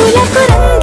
Моя коренна